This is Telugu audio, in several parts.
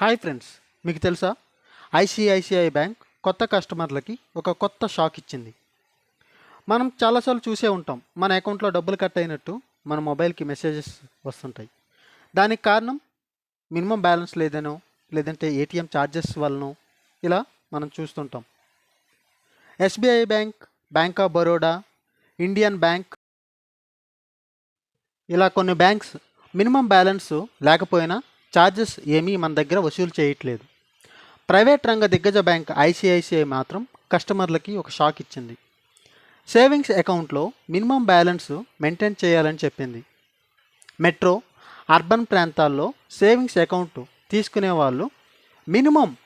హాయ్ ఫ్రెండ్స్ మీకు తెలుసా? ఐసిఐసిఐ బ్యాంక్ కొత్త కస్టమర్లకి ఒక కొత్త షాక్ ఇచ్చింది. మనం చాలాసార్లు చూసే ఉంటాం మన అకౌంట్లో డబ్బులు కట్ అయినట్టు మన మొబైల్కి మెసేజెస్ వస్తుంటాయి. దానికి కారణం మినిమం బ్యాలెన్స్ లేదనో లేదంటే ఏటీఎం ఛార్జెస్ వలనో ఇలా మనం చూస్తుంటాం. SBI bank bank of Baroda Indian bank ఇలా కొన్ని బ్యాంక్స్ మినిమం బ్యాలెన్స్ లేకపోయినా ఛార్జెస్ ఏమీ మన దగ్గర వసూలు చేయట్లేదు. ప్రైవేట్ రంగ దిగ్గజ బ్యాంక్ ఐసిఐసిఐ మాత్రం కస్టమర్లకి ఒక షాక్ ఇచ్చింది. సేవింగ్స్ అకౌంట్లో మినిమం బ్యాలెన్స్ మెయింటైన్ చేయాలని చెప్పింది. మెట్రో అర్బన్ ప్రాంతాల్లో సేవింగ్స్ అకౌంట్ తీసుకునే వాళ్ళు మినిమం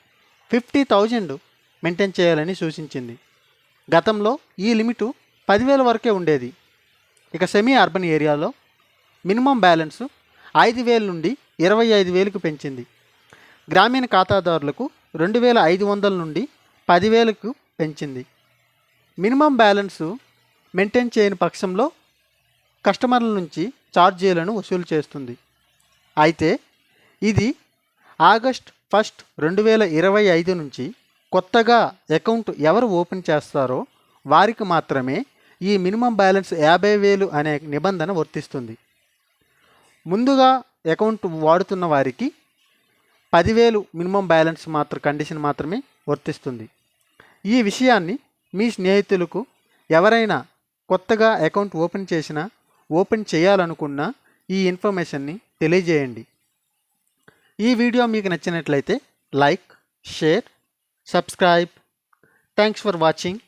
ఫిఫ్టీ థౌజండ్ మెయింటైన్ చేయాలని సూచించింది. గతంలో ఈ లిమిటు పదివేల వరకే ఉండేది. ఇక సెమీ అర్బన్ ఏరియాలో మినిమం బ్యాలెన్స్ ఐదు వేల నుండి ఇరవై ఐదు వేలకు పెంచింది. గ్రామీణ ఖాతాదారులకు రెండు వేల ఐదు వందల నుండి పదివేలకు పెంచింది. మినిమం బ్యాలెన్స్ మెయింటైన్ చేయని పక్షంలో కస్టమర్ల నుంచి ఛార్జీలను వసూలు చేస్తుంది. అయితే ఇది ఆగస్ట్ ఫస్ట్ రెండు వేల ఇరవై ఐదు నుంచి కొత్తగా అకౌంట్ ఎవరు ఓపెన్ చేస్తారో వారికి మాత్రమే ఈ మినిమం బ్యాలెన్స్ యాభై వేలు అనే నిబంధన వర్తిస్తుంది. ముందుగా అకౌంట్ వాడుతున్న వారికి పదివేలు మినిమం బ్యాలెన్స్ మాత్రం కండిషన్ మాత్రమే వర్తిస్తుంది. ఈ విషయాన్ని మీ స్నేహితులకు ఎవరైనా కొత్తగా అకౌంట్ ఓపెన్ చేసినా ఓపెన్ చేయాలనుకున్న ఈ ఇన్ఫర్మేషన్ని తెలియజేయండి. ఈ వీడియో మీకు నచ్చినట్లయితే like share subscribe. Thanks for watching